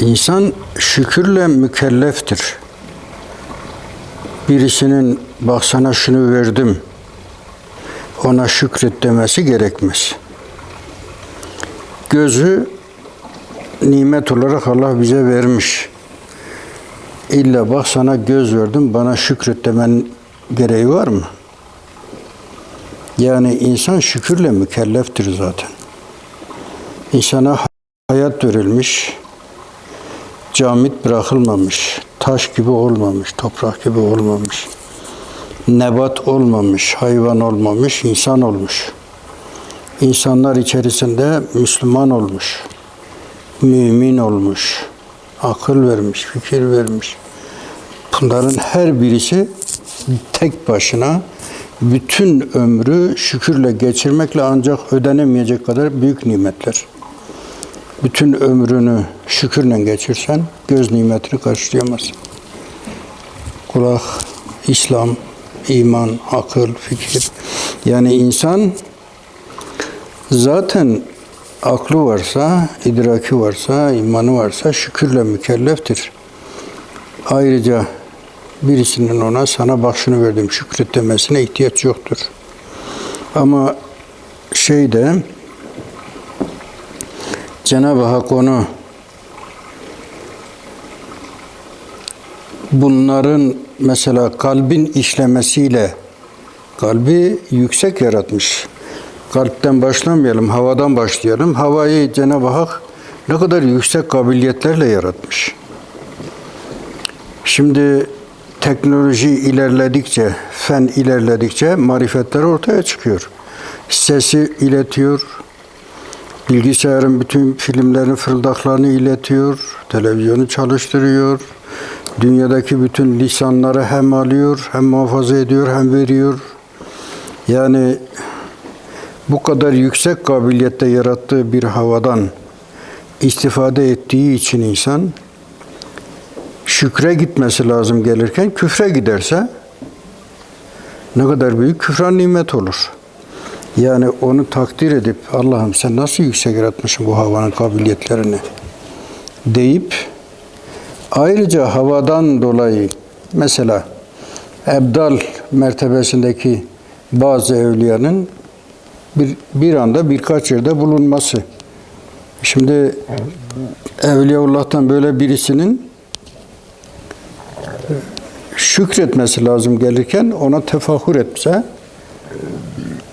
İnsan şükürle mükelleftir. Birisinin bak sana şunu verdim, ona şükret demesi gerekmez. Gözü nimet olarak Allah bize vermiş. İlla bak sana göz verdim, bana şükret demen gereği var mı? Yani insan şükürle mükelleftir zaten. İnsana hayat verilmiş, camit bırakılmamış, taş gibi olmamış, toprak gibi olmamış, nebat olmamış, hayvan olmamış, insan olmuş. İnsanlar içerisinde Müslüman olmuş, mümin olmuş, akıl vermiş, fikir vermiş. Bunların her birisi tek başına bütün ömrü şükürle geçirmekle ancak ödenemeyecek kadar büyük nimetler. Bütün ömrünü şükürle geçirsen göz nimetini karşılayamazsın. Kulak, İslam, iman, akıl, fikir. Yani insan zaten aklı varsa, idraki varsa, imanı varsa şükürle mükelleftir. Ayrıca birisinin ona sana bak şunu verdim şükret demesine ihtiyaç yoktur. Ama şeyde Cenab-ı Hak onu bunların mesela kalbin işlemesiyle kalbi yüksek yaratmış. Kalpten başlamayalım, havadan başlayalım. Havayı Cenab-ı Hak ne kadar yüksek kabiliyetlerle yaratmış. Şimdi teknoloji ilerledikçe, fen ilerledikçe marifetler ortaya çıkıyor. Sesi iletiyor, bilgisayarın bütün filmlerin fırıldaklarını iletiyor, televizyonu çalıştırıyor, dünyadaki bütün lisanları hem alıyor, hem muhafaza ediyor, hem veriyor. Yani bu kadar yüksek kabiliyette yarattığı bir havadan istifade ettiği için insan şükre gitmesi lazım gelirken küfre giderse ne kadar büyük küfran nimet olur. Yani onu takdir edip Allah'ım sen nasıl yüksek yaratmışsın bu havanın kabiliyetlerini deyip ayrıca havadan dolayı mesela ebdal mertebesindeki bazı evliyanın bir, bir anda birkaç yerde bulunması. Şimdi Evliyaullah'tan böyle birisinin şükretmesi lazım gelirken ona tefahür etse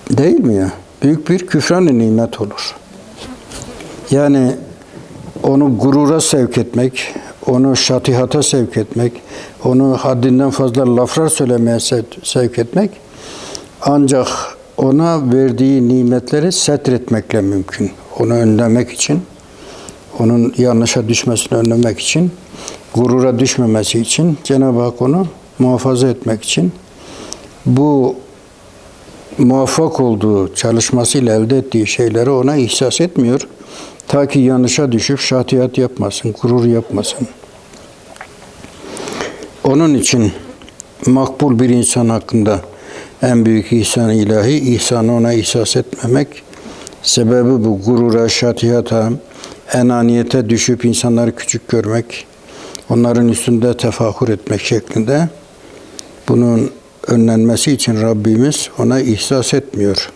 değil mi ya? Büyük bir küfran nimet olur. Yani onu gurura sevk etmek, onu şatihata sevk etmek, onu haddinden fazla laflar söylemeye sevk etmek ancak ona verdiği nimetleri setretmekle mümkün. Onu önlemek için, onun yanlışa düşmesini önlemek için, gurura düşmemesi için Cenab-ı Hak onu muhafaza etmek için bu muvaffak olduğu çalışmasıyla elde ettiği şeyleri ona ihsas etmiyor. Ta ki yanlışa düşüp şatiyat yapmasın, gurur yapmasın. Onun için makbul bir insan hakkında en büyük ihsan ilahi, ihsanı ona ihsas etmemek. Sebebi bu gurura, şatiyata, enaniyete düşüp insanları küçük görmek, onların üstünde tefahür etmek şeklinde. Bunun önlenmesi için Rabbimiz ona ihsas etmiyor.